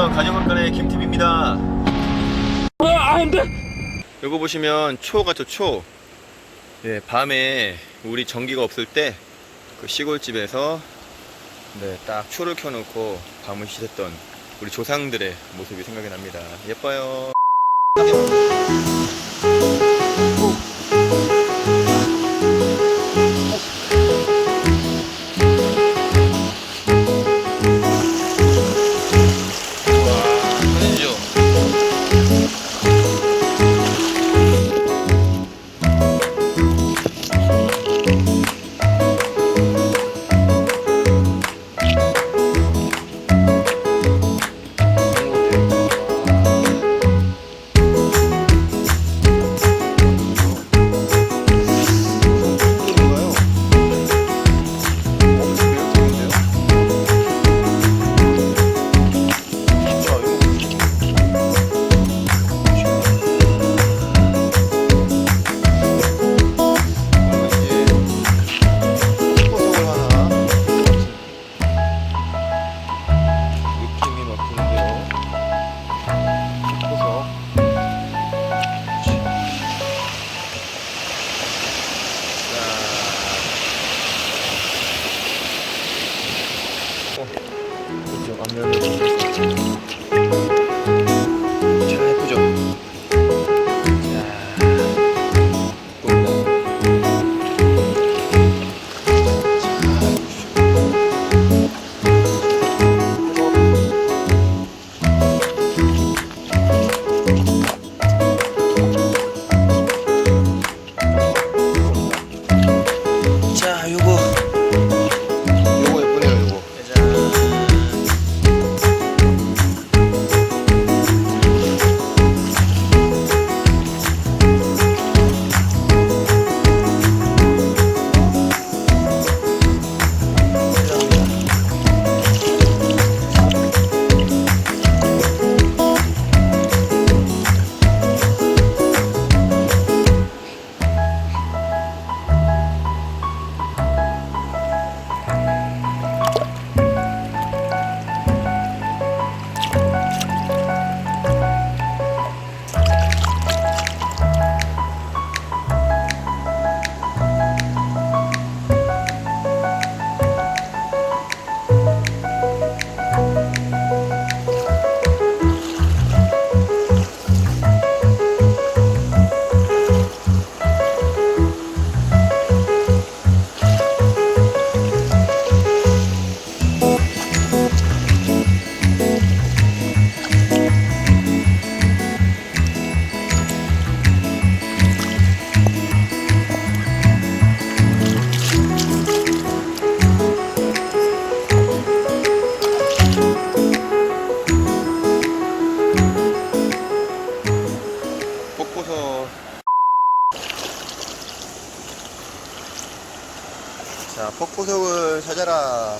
안녕하세요. 가정학관의 김TV입니다. 요거 보시면 초 같죠, 초. 예, 밤에 우리 전기가 없을 때 그 시골집에서 네, 딱 초를 켜놓고 밤을 지샜던 우리 조상들의 모습이 생각이 납니다. 예뻐요. 자 폭포석을 찾아라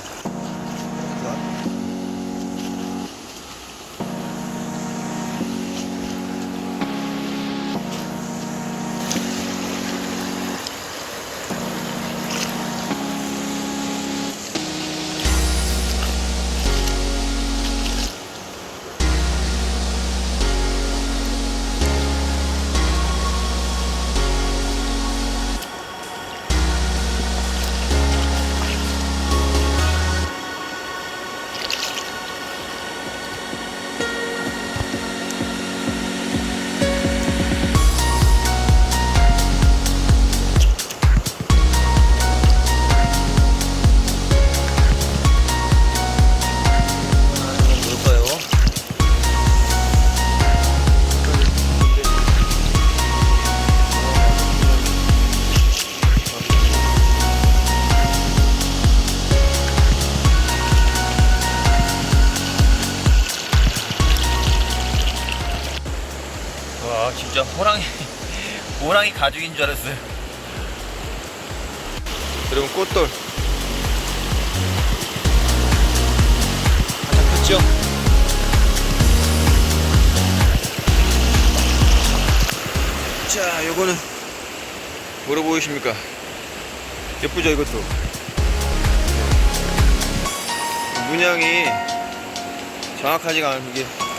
호랑이 가죽인 줄 알았어요 여러분 꽃돌 한참 폈죠? 자 요거는 뭐로 보이십니까 예쁘죠 이것도 문양이 정확하지가 않은 게.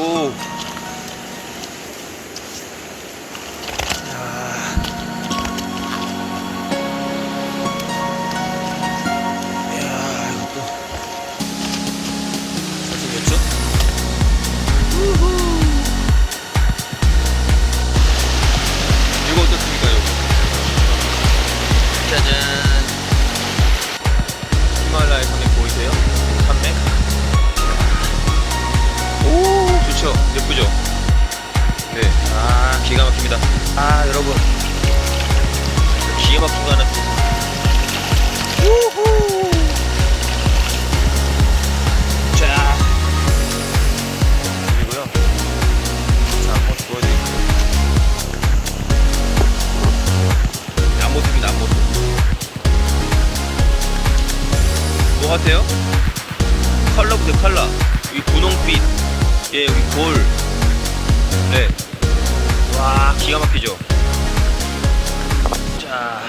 오. 뭐 같아요? 컬러부터 컬러. 이 분홍빛. 예, 여기 골. 네. 와, 기가 막히죠? 자.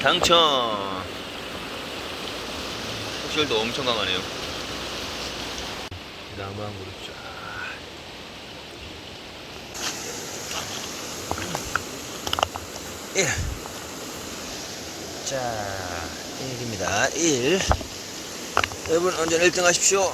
당첨. 확실도 엄청 강하네요. 그룹 쫙. 일. 자, 1입니다. 1. 여러분, 언제 1등 하십시오.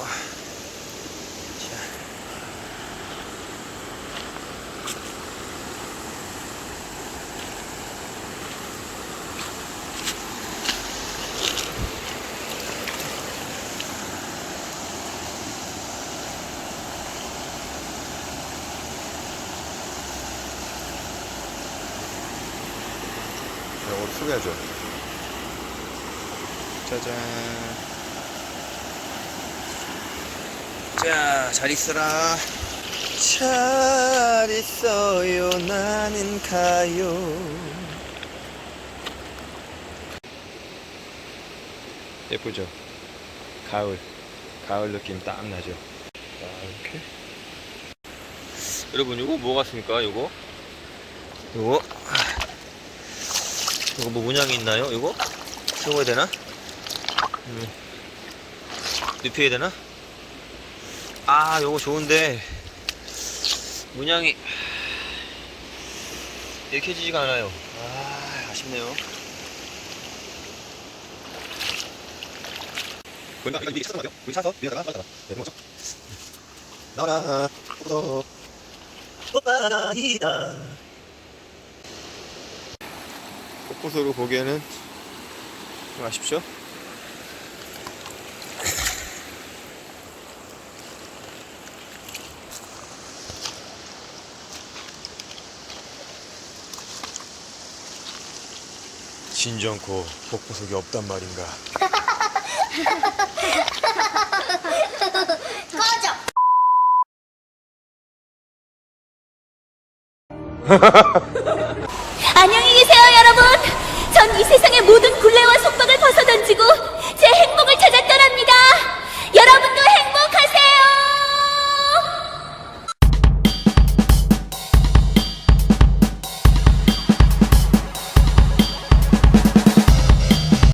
우리 소개하죠. 짜잔. 자, 잘 있어라. 잘 있어요. 나는 가요. 예쁘죠? 가을. 가을 느낌 딱 나죠? 자, 이렇게. 여러분, 이거 뭐 같습니까? 이거? 이거? 이거 뭐 문양이 있나요? 이거? 세워야 되나? 음. 눕혀야 되나? 아, 요거 좋은데 문양이 읽혀지지가 않아요. 아, 아쉽네요. 보인다? 이거 이게 차서 우리 차서 위에다가 빨다가 네, 넘어져. 나와라. 어. 오빠이다. 꽃보소로 보기에는 좀 아쉽죠? 진정코 복보석이 없단 말인가 꺼져. 안녕히 계세요, 여러분. 전 이 세상의 모든 굴레와 속박을 벗어던지고